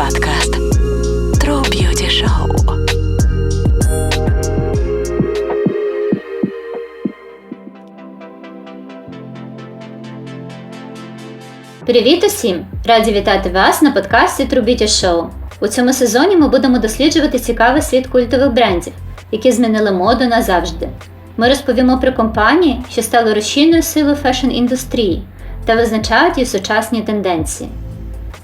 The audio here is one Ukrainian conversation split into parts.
подкаст True Beauty Show. Привіт усім! Раді вітати вас на подкасті True Beauty Show. У цьому сезоні ми будемо досліджувати цікавий світ культових брендів, які змінили моду назавжди. Ми розповімо про компанії, що стали рушійною силою фешн-індустрії та визначають її сучасні тенденції.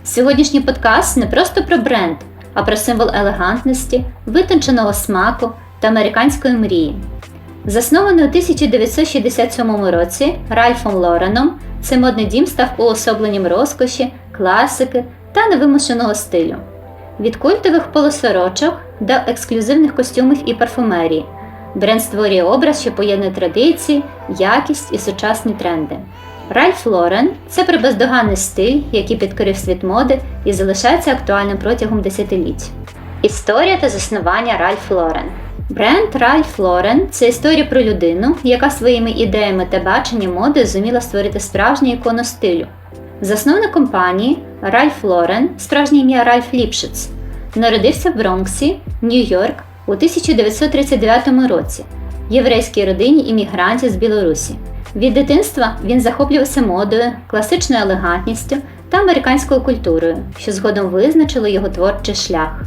Сьогоднішній подкаст не просто про бренд, а про символ елегантності, витонченого смаку та американської мрії. Заснований у 1967 році Ральфом Лореном, цей модний дім став уособленням розкоші, класики та невимушеного стилю. Від культових полосорочок до ексклюзивних костюмів і парфумерії. Бренд створює образ, що поєднує традиції, якість і сучасні тренди. Ральф Лорен це прибездоганний стиль, який підкорив світ моди і залишається актуальним протягом десятиліть. Історія та заснування Ральф Лорен. Бренд Ральф Лорен це історія про людину, яка своїми ідеями та баченням моди зуміла створити справжню ікону стилю. Засновник компанії Ральф Лорен, справжнє ім'я Ральф Ліпшиц, народився в Бронксі, Нью-Йорк у 1939 році єврейській родині іммігрантів з Білорусі. Від дитинства він захоплювався модою, класичною елегантністю та американською культурою, що згодом визначило його творчий шлях.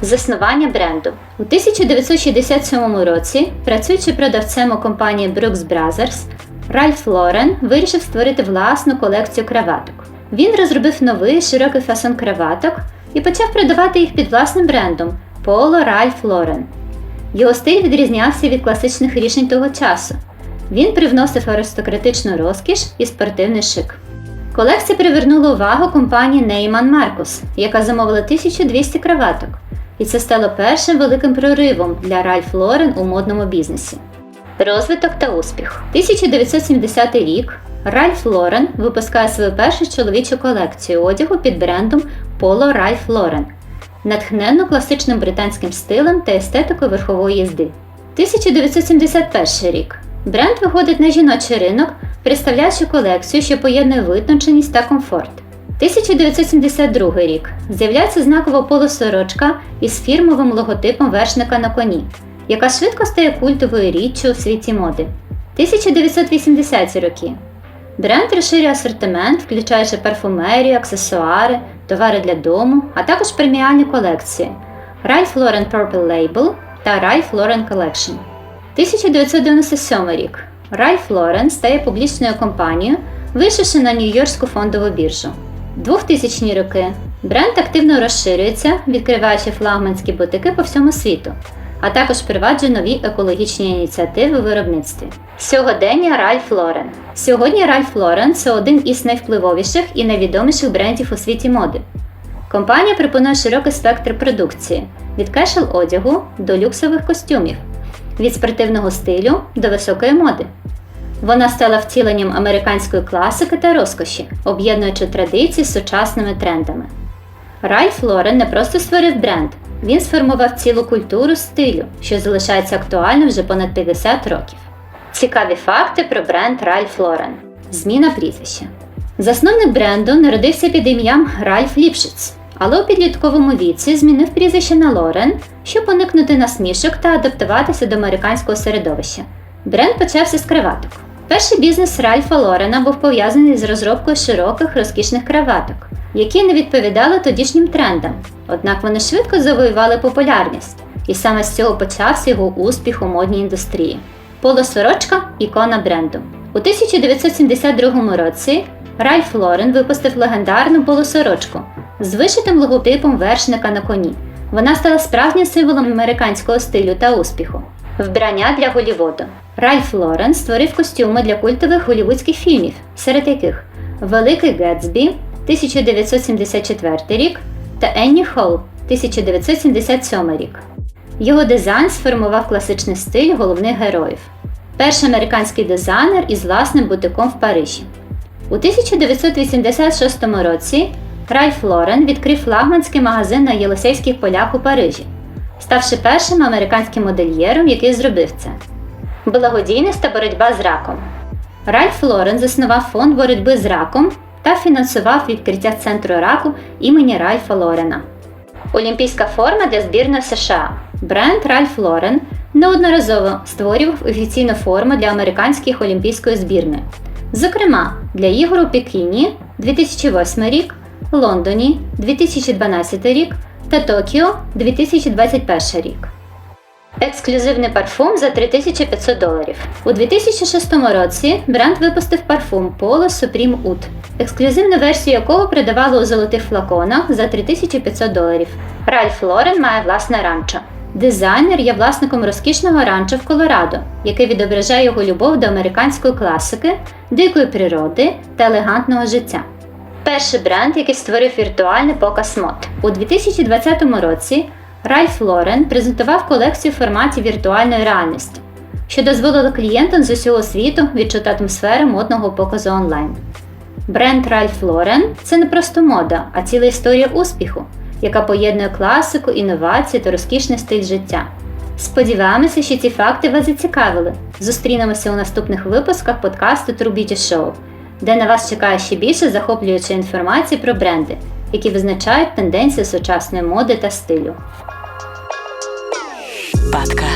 Заснування бренду у 1967 році, працюючи продавцем у компанії Brooks Brothers, Ральф Лорен вирішив створити власну колекцію краваток. Він розробив новий широкий фасон краваток і почав продавати їх під власним брендом Polo Ralph Lauren. Його стиль відрізнявся від класичних рішень того часу. Він привносив аристократичну розкіш і спортивний шик. Колекція привернула увагу компанії Neiman Marcus, яка замовила 1200 краваток, і це стало першим великим проривом для Ральф Лорен у модному бізнесі. Розвиток та успіх 1970 рік Ральф Лорен випускає свою першу чоловічу колекцію одягу під брендом Polo Ralph Lauren, натхненно класичним британським стилем та естетикою верхової їзди. 1971 рік Бренд виходить на жіночий ринок, представляючи колекцію, що поєднує витонченість та комфорт. 1972 рік з'являється знакова полусорочка із фірмовим логотипом вершника на коні, яка швидко стає культовою річчю у світі моди. 1980 роки бренд розширює асортимент, включаючи парфумерію, аксесуари, товари для дому, а також преміальні колекції Ralph Lauren Purple Label та Ralph Lauren Collection. 1997 рік Ральф Лорен стає публічною компанією, вийшовши на Нью-Йоркську фондову біржу. 2000-ні роки бренд активно розширюється, відкриваючи флагманські бутики по всьому світу, а також впроваджує нові екологічні ініціативи у виробництві. Сьогодення Ральф Лорен. Сьогодні Ральф Лорен це один із найвпливовіших і найвідоміших брендів у світі моди. Компанія пропонує широкий спектр продукції від кешел одягу до люксових костюмів від спортивного стилю до високої моди. Вона стала втіленням американської класики та розкоші, об'єднуючи традиції з сучасними трендами. Ральф Лорен не просто створив бренд, він сформував цілу культуру стилю, що залишається актуальним вже понад 50 років. Цікаві факти про бренд Ральф Лорен. Зміна прізвища. Засновник бренду народився під ім'ям Ральф Ліпшиц але у підлітковому віці змінив прізвище на Лорен, щоб уникнути насмішок та адаптуватися до американського середовища. Бренд почався з краваток. Перший бізнес Ральфа Лорена був пов'язаний з розробкою широких розкішних краваток, які не відповідали тодішнім трендам, однак вони швидко завоювали популярність, і саме з цього почався його успіх у модній індустрії. Полосорочка ікона бренду. У 1972 році Ральф Лорен випустив легендарну полосорочку, з вишитим логотипом вершника на коні. Вона стала справжнім символом американського стилю та успіху. Вбрання для Голівуду. Ральф Лорен створив костюми для культових голівудських фільмів, серед яких Великий Гетсбі 1974 рік та Енні Холл 1977 рік. Його дизайн сформував класичний стиль головних героїв. Перший американський дизайнер із власним бутиком в Парижі. У 1986 році Ральф Лорен відкрив флагманський магазин на Єлисейських полях у Парижі, ставши першим американським модельєром, який зробив це. Благодійність та боротьба з раком. Ральф Лорен заснував фонд боротьби з раком та фінансував відкриття центру раку імені Ральфа Лорена. Олімпійська форма для збірної США. Бренд Ральф Лорен неодноразово створював офіційну форму для американських олімпійської збірної. Зокрема, для ігор у Пекіні 2008 рік, Лондоні 2012 рік та Токіо 2021 рік. Ексклюзивний парфум за 3500 доларів. У 2006 році бренд випустив парфум Polo Supreme Oud, ексклюзивну версію якого продавали у золотих флаконах за 3500 доларів. Ральф Лорен має власне ранчо. Дизайнер є власником розкішного ранчо в Колорадо, яке відображає його любов до американської класики, дикої природи та елегантного життя. Перший бренд, який створив віртуальний показ мод. У 2020 році Ральф Лорен презентував колекцію в форматі віртуальної реальності, що дозволило клієнтам з усього світу відчути атмосферу модного показу онлайн. Бренд Ральф Лорен це не просто мода, а ціла історія успіху, яка поєднує класику, інновації та розкішний стиль життя. Сподіваємося, що ці факти вас зацікавили. Зустрінемося у наступних випусках подкасту True Beauty Show, де на вас чекає ще більше захоплюючої інформації про бренди, які визначають тенденції сучасної моди та стилю. Подкаст